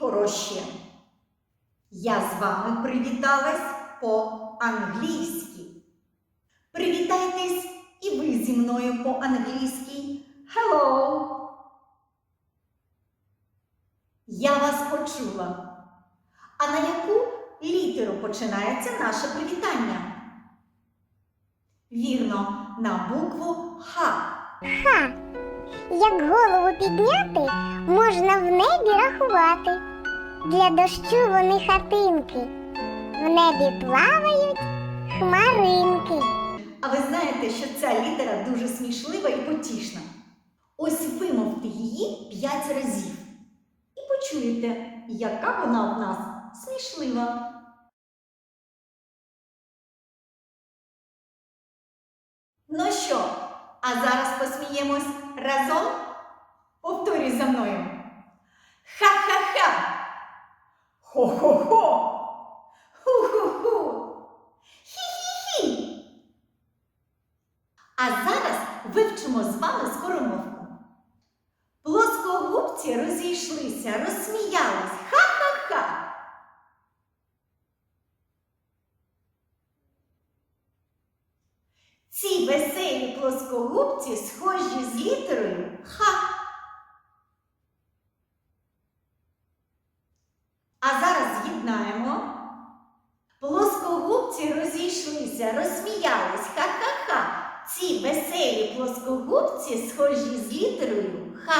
хороші. Я з вами привіталась по-англійськи. Привітайтесь і ви зі мною по-англійськи. Hello! Я вас почула. А на яку літеру починається наше привітання? Вірно, на букву Х. Ха! Як голову підняти, можна в небі рахувати. Для дощу вони хатинки. В небі плавають хмаринки. А ви знаєте, що ця літера дуже смішлива і потішна. Ось вимовте її п'ять разів. І почуєте, яка вона в нас смішлива. Ну що, а зараз посміємось разом? Повторюй за мною. Ха-ха-ха! Хо-хо-хо! Ху-ху-ху! Хі-хі-хі! А зараз вивчимо з вами скоромовку. Плоскогубці розійшлися, розсміялись. Ха-ха-ха! Ці веселі плоскогубці схожі з літерою Х. А зараз з'єднаємо. Плоскогубці розійшлися, розсміялись. Ха-ха-ха. Веселі плоскогубці схожі з літерою Х.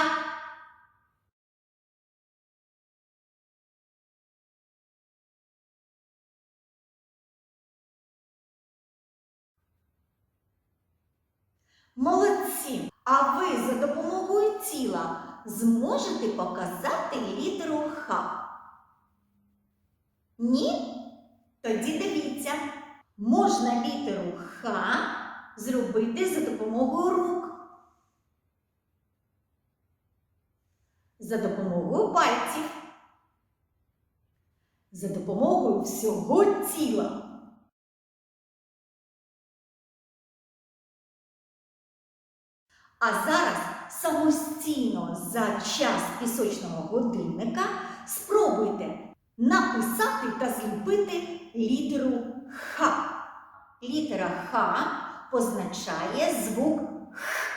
Молодці! А ви за допомогою тіла зможете показати літеру Х? Ні? Тоді дивіться, можна літеру Х зробити за допомогою рук. За допомогою пальців. За допомогою всього тіла. А зараз самостійно за час пісочного годинника спробуйте написати та зліпити літеру Х. Літера Х позначає звук Х.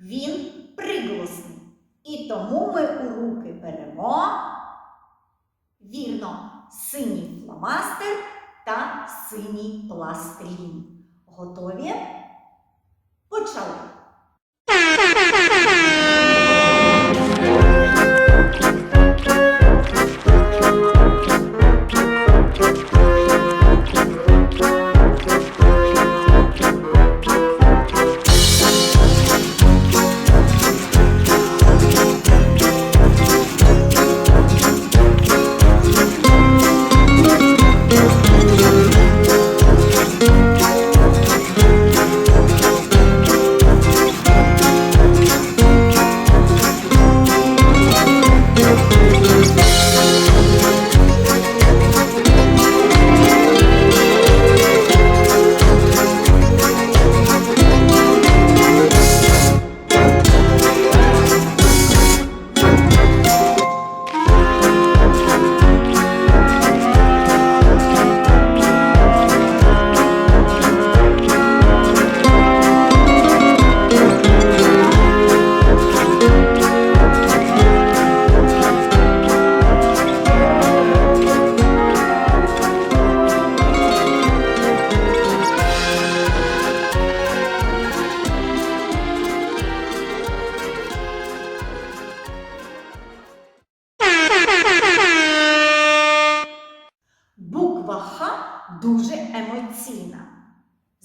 Він приголосний. І тому ми у руки беремо вірно синій фломастер та синій пластилін. Готові? Почали!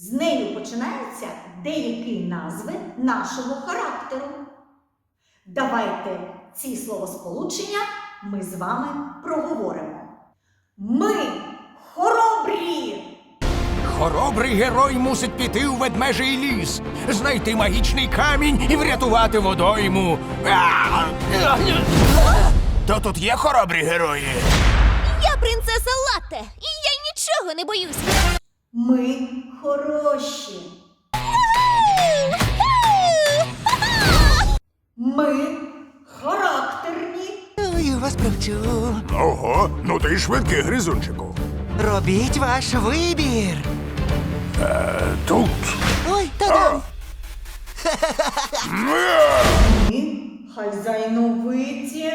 З нею починаються деякі назви нашого характеру. Давайте ці словосполучення ми з вами проговоримо. Ми хоробрі! Хоробрий герой мусить піти у ведмежий ліс, знайти магічний камінь і врятувати водойму. То тут є хоробрі герої. Я принцеса Латте, і я нічого не боюсь. Ми хороші. Ми характерні. Я вас привчу. Ого, ну ти й швидкий гризунчику. Робіть ваш вибір. Тут. Ой, та-дам! І хазяйновиті.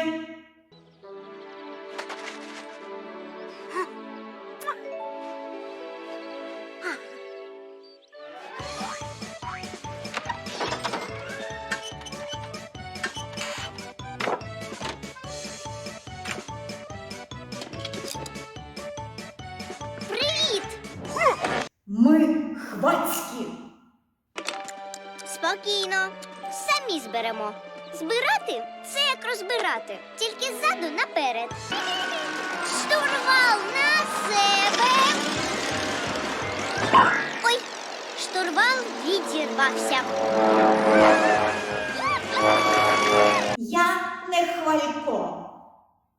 Самі зберемо. Збирати це як розбирати, тільки ззаду наперед. Штурвал на себе. Ой, штурвал відірвався. Я не хвалько.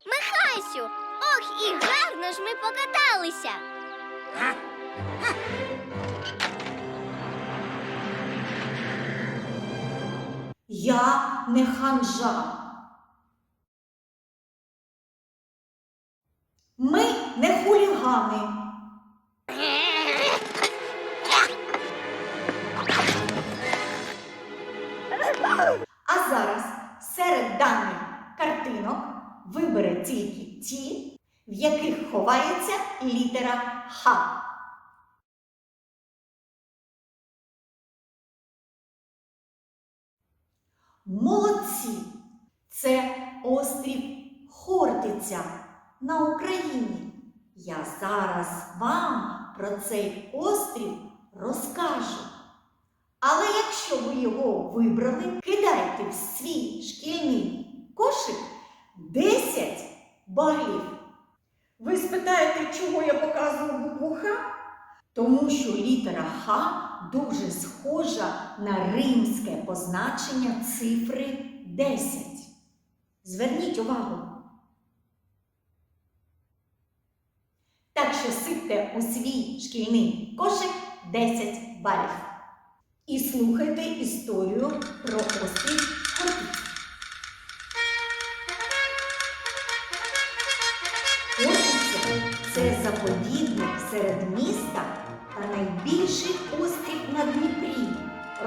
Михасю, ох, і гарно ж ми покаталися. Я не ханжа. Ми не хулігани. А зараз серед даних картинок вибере тільки ті, в яких ховається літера Х. Молодці! Це острів Хортиця на Україні. Я зараз вам про цей острів розкажу. Але якщо ви його вибрали, кидайте в свій шкільний кошик 10 балів. Ви спитаєте, чого я показую букву Х? Тому що літера Х дуже схожа на римське позначення цифри 10. Зверніть увагу. Так що сипте у свій шкільний кошик 10 балів. І слухайте історію про острів Хортиця.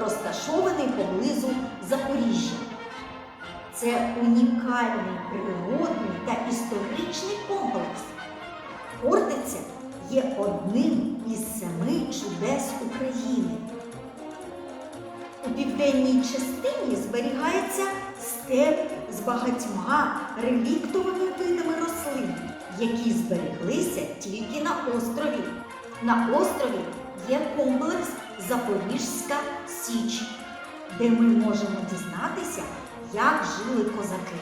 Розташований поблизу Запоріжжя. Це унікальний природний та історичний комплекс. Хортиця є одним із семи чудес України. У південній частині зберігається степ з багатьма реліктовими видами рослин, які збереглися тільки на острові. На острові є комплекс Запорізька Січ, де ми можемо дізнатися, як жили козаки.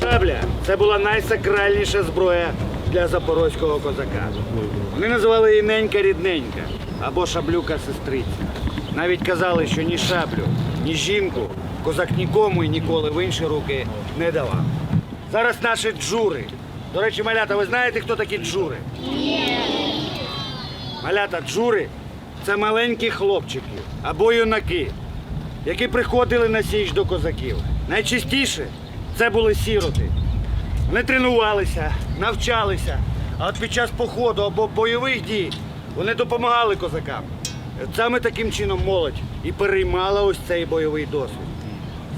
Шабля це була найсакральніша зброя для запорозького козака. Вони називали її ненька рідненька або шаблюка сестриця. Навіть казали, що ні шаблю, ні жінку козак нікому і ніколи в інші руки не давав. Зараз наші джури. До речі, малята, ви знаєте, хто такі джури? Ні. Малята, джури це маленькі хлопчики або юнаки, які приходили на січ до козаків. Найчастіше це були сіроти. Вони тренувалися, навчалися, а от під час походу або бойових дій вони допомагали козакам. Саме таким чином молодь і переймала ось цей бойовий досвід.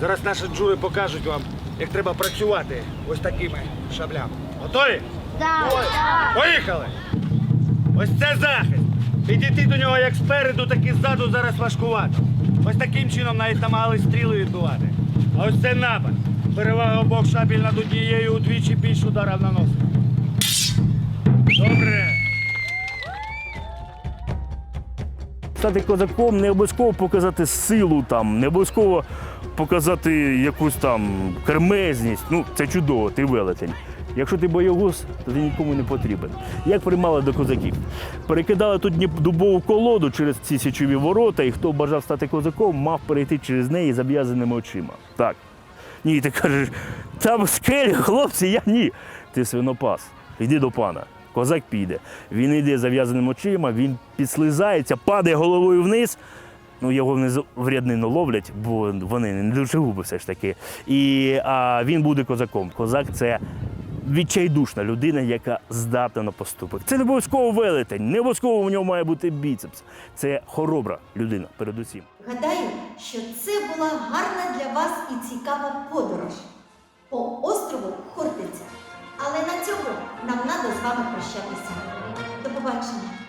Зараз наші джури покажуть вам, як треба працювати ось такими шаблями. Готові? Так, Поїхали! Ось це захист. Підійти до нього як спереду, так і ззаду зараз важкувато. Ось таким чином навіть намагались стріли відбивати. А ось це напад. Перевага обох шабель над однією удвічі більш ударів наносить. Добре. Стати козаком не обов'язково показати силу там, не обов'язково показати якусь там кремезність. Ну, це чудово, ти велетень. Якщо ти боягуз, то ти нікому не потрібен. Як приймали до козаків? Перекидали тут дубову колоду через ці січові ворота, і хто бажав стати козаком, мав перейти через неї зав'язаними очима. Так. Ні, ти кажеш, там скелі, хлопці, я ні. Ти свинопас, йди до пана. Козак піде. Він йде зав'язаними очима, він підслизається, падає головою вниз. Ну, його внизу в ряднину ловлять, бо вони не дуже губи все ж таки. І а, він буде козаком. Козак це відчайдушна людина, яка здатна на поступок. Це не обов'язково велетень, не обов'язково в нього має бути біцепс. Це хоробра людина, передусім. Гадаю, що це була гарна для вас і цікава подорож по острову Хортиця. Але на цьому нам треба з вами прощатися. До побачення.